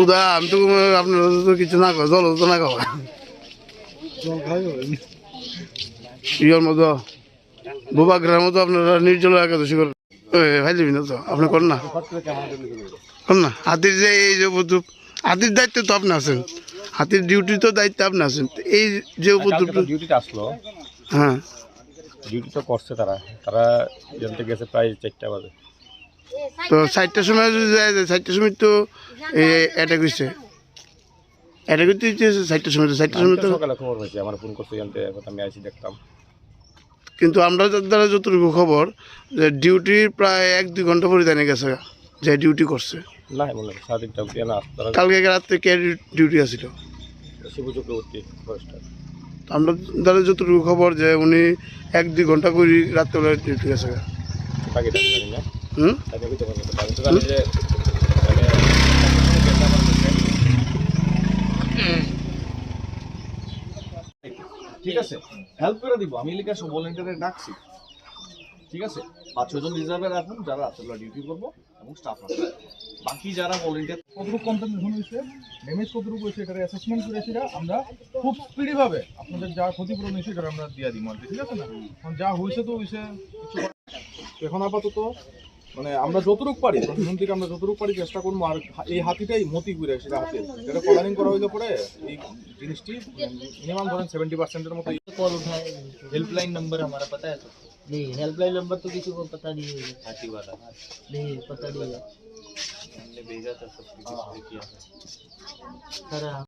উদা আমি তো আপনারা তো কিছু না কয় জল তো না খাওয়া ইয়ের মতো বুবা গ্রামের মতো আপনারা নির্জল একাদশী করেন ভাই না তো? আপনি করেন না? করেন না? হাতির যে এই যে উপদ্রব হাতির দায়িত্ব তো আপনি আছেন। হাতির ডিউটি তো দায়িত্ব আপনি আছেন। এই যে উপদ্রব ডিউটিটা আসলো। হ্যাঁ। ডিউটি তো করছে তারা। তারা জানতে গেছে প্রায় চারটা বাজে। তো চারটার সময় যদি যায় যায়, চারটার সময় তো অ্যাটাক হয়েছে অ্যাটাক হচ্ছে চারটার সময় তো চারটার সময় তো। সকালে খবর পাইছি আমার ফোন করতে জানতে এখন আমি আইসি দেখতাম। কিন্তু আমরা যার দ্বারা যতটুকু খবর যে ডিউটির প্রায় এক দুই ঘণ্টা পরে জানে গেছে যে ডিউটি করছে। কালকে রাত্রে কে ডিউটি তো আমরা দ্বারা যতটুকু খবর যে উনি এক দুই ঘণ্টা করে রাত্রেবেলা ডিউটি গেছে না। ঠিক আছে হেল্প করে দিব। আমি লিখে সব ভলেন্টিয়ারে ডাকছি। ঠিক আছে? পাঁচ ছজন রিজার্ভে রাখুন যারা রাত্রেবেলা ডিউটি করব এবং স্টাফ রাখব। বাকি যারা ভলেন্টিয়ার কতটুকু কন্টেন্ট হয়েছে? ড্যামেজ কতটুকু হয়েছে? এটা অ্যাসেসমেন্ট করেছি আমরা খুব স্পিডি ভাবে আপনাদের যা ক্ষতিপূরণ হয়েছে এটা আমরা দিয়ে দিই মার্কেট ঠিক আছে না? যা হয়েছে তো হয়েছে। এখন আপাতত মানে আমরা যতটুকু পারি প্রশাসন থেকে আমরা যতটুকু পারি চেষ্টা করব আর এই হাতিটাই মতি ঘুরে সেটা হাতি যেটা কলারিং করা হইলে পরে এই জিনিসটি মিনিমাম ধরেন সেভেন্টি পার্সেন্টের মতো কল উঠায় হেল্পলাইন নাম্বার আমার পাতা है नहीं हेल्पलाइन नंबर तो किसी को पता नहीं है हाथी वाला नहीं पता नहीं